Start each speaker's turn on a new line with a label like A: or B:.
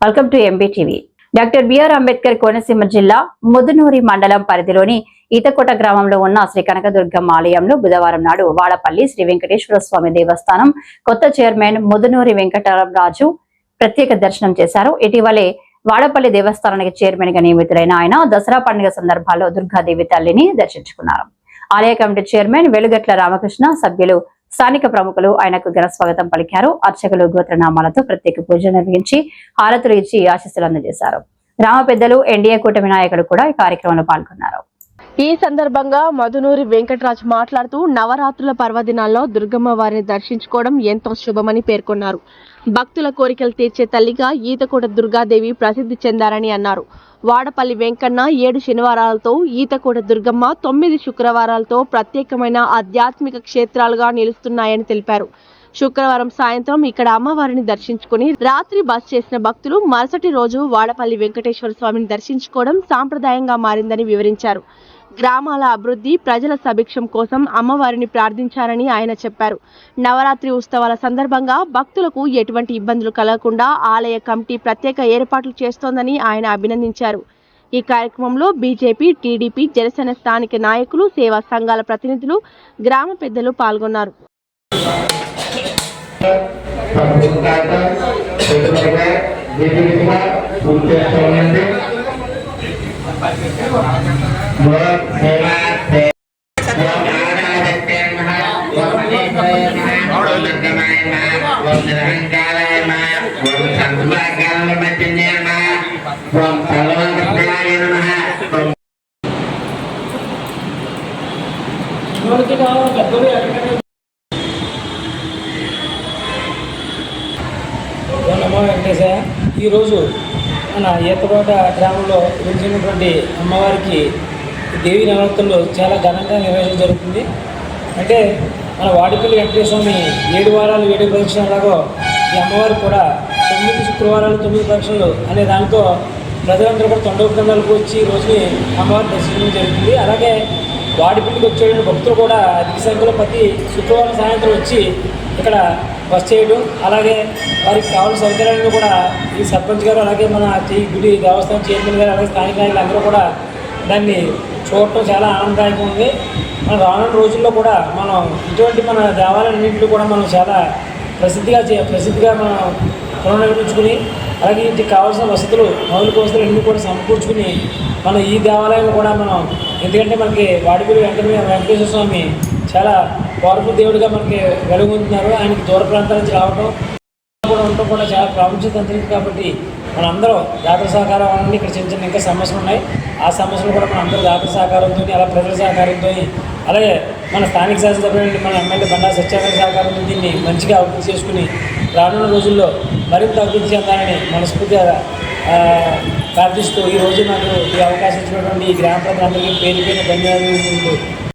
A: Welcome to MBTV doctor BR Ambedkar Konaseema జిల్లా ముదునూరి మండలం పరిధిలోని ఈతకోట గ్రామంలో ఉన్న శ్రీ కనకదుర్గమ్మ ఆలయంలో బుధవారం నాడు వాడపల్లి శ్రీ వెంకటేశ్వర స్వామి దేవస్థానం కొత్త చైర్మన్ ముదునూరి వెంకటరాజు ప్రత్యేక దర్శనం చేశారు. ఇటీవలే వాడపల్లి దేవస్థానానికి చైర్మన్గా నియమితులైన ఆయన దసరా పండుగ సందర్భాల్లో దుర్గాదేవి తల్లిని దర్శించుకున్నారు. ఆలయ కమిటీ చైర్మన్ వెలుగట్ల రామకృష్ణ సభ్యులు స్థానిక ప్రముఖులు ఆయనకు ఘన స్వాగతం పలికారు. అర్చకులు గోత్రనామాలతో ప్రత్యేక పూజలు నిర్వహించి హారతులు ఇచ్చి ఆశీస్సులు అందజేశారు. గ్రామ పెద్దలు ఎన్డీఏ కూటమి నాయకులు కూడా ఈ కార్యక్రమంలో పాల్గొన్నారు.
B: ఈ సందర్భంగా మధునూరి వెంకటరాజ్ మాట్లాడుతూ నవరాత్రుల పర్వదినాల్లో దుర్గమ్మ వారిని దర్శించుకోవడం ఎంతో శుభమని పేర్కొన్నారు. భక్తుల కోరికలు తీర్చే తల్లిగా ఈతకోట దుర్గాదేవి ప్రసిద్ధి చెందారని అన్నారు. వాడపల్లి వెంకన్న ఏడు శనివారాలతో ఈతకోట దుర్గమ్మ తొమ్మిది శుక్రవారాలతో ప్రత్యేకమైన ఆధ్యాత్మిక క్షేత్రాలుగా నిలుస్తున్నాయని తెలిపారు. శుక్రవారం సాయంత్రం ఇక్కడ అమ్మవారిని దర్శించుకుని రాత్రి బస్ చేసిన భక్తులు మరుసటి రోజు వాడపల్లి వెంకటేశ్వర స్వామిని దర్శించుకోవడం సాంప్రదాయంగా మారిందని వివరించారు. గ్రామాల అభివృద్ధి ప్రజల సభిక్షం కోసం అమ్మవారిని ప్రార్థించారని ఆయన చెప్పారు. నవరాత్రి ఉత్సవాల సందర్భంగా భక్తులకు ఎటువంటి ఇబ్బందులు కలగకుండా ఆలయ కమిటీ ప్రత్యేక ఏర్పాట్లు చేస్తోందని ఆయన అభినందించారు. ఈ కార్యక్రమంలో బీజేపీ టీడీపీ జనసేన స్థానిక నాయకులు సేవా సంఘాల ప్రతినిధులు గ్రామ పెద్దలు పాల్గొన్నారు.
C: ఈరోజు మన ఈతకోట గ్రామంలో వెలిచినటువంటి అమ్మవారికి దేవి నవరాత్రులు చాలా ఘనంగా నిర్వహించడం జరుగుతుంది. అంటే మన వాడిపల్లి వెంకటేశ్వర స్వామి ఏడు వారాలు ఏడు ప్రదక్షిణలాగో ఈ అమ్మవారు కూడా తొమ్మిది శుక్రవారాలు తొమ్మిది ప్రదక్షిణలు అనే దాంతో ప్రజలందరూ కూడా తొండ బృందాలకు వచ్చి రోజుని అమ్మవారు దర్శించడం జరుగుతుంది. అలాగే వాడిపల్లికి వచ్చేటువంటి భక్తులు కూడా అధిక సంఖ్యలో ప్రతి శుక్రవారం సాయంత్రం వచ్చి ఇక్కడ బస్ చేయడం అలాగే వారికి కావాల్సిన సౌకర్యాలను కూడా ఈ సర్పంచ్ గారు అలాగే మన గుడి దేవస్థానం చైర్మన్ గారు అలాగే స్థానిక నాయకులు అందరూ కూడా దాన్ని చూడటం చాలా ఆనందదాయకం ఉంది. మన రానున్న రోజుల్లో కూడా మనం ఇటువంటి మన దేవాలయాలన్నింటిలో కూడా మనం చాలా ప్రసిద్ధిగా చే ప్రసిద్ధిగా మనం పునర్నిర్మించుకుని అలాగే ఇంటికి కావాల్సిన వసతులు మౌలిక వసతులు అన్నీ కూడా సమకూర్చుకుని మన ఈ దేవాలయాన్ని కూడా మనం ఎందుకంటే మనకి వాడిపల్లి వెంకట వెంకటేశ్వర స్వామి చాలా పవర్ఫుల్ దేవుడిగా మనకి వెలుగుతున్నారు ఆయనకి దూర ప్రాంతాల నుంచి రావడం కూడా ఉండటం కూడా చాలా ప్రాముఖ్యత అందింది కాబట్టి మనందరూ జాతర సహకారం అనండి ఇక్కడ చిన్న చిన్న ఇంకా సమస్యలు ఉన్నాయి. ఆ సమస్యలు కూడా మన అందరూ జాతర సహకారంతో అలా ప్రజల సహకారంతో అలాగే మన స్థానిక శాసనసభ్యులు మన ఎమ్మెల్యే బండా సత్యాగ్రహ సహకారంతో దీన్ని మంచిగా అభివృద్ధి చేసుకుని రానున్న రోజుల్లో మరింత అభివృద్ధి చెందాలని మనస్ఫూర్తిగా ప్రార్థిస్తూ ఈ రోజు నాకు ఈ అవకాశం ఇచ్చినటువంటి ఈ గ్రామ ప్రజలందరికీ పేరు పేరు ధన్యవాదాలు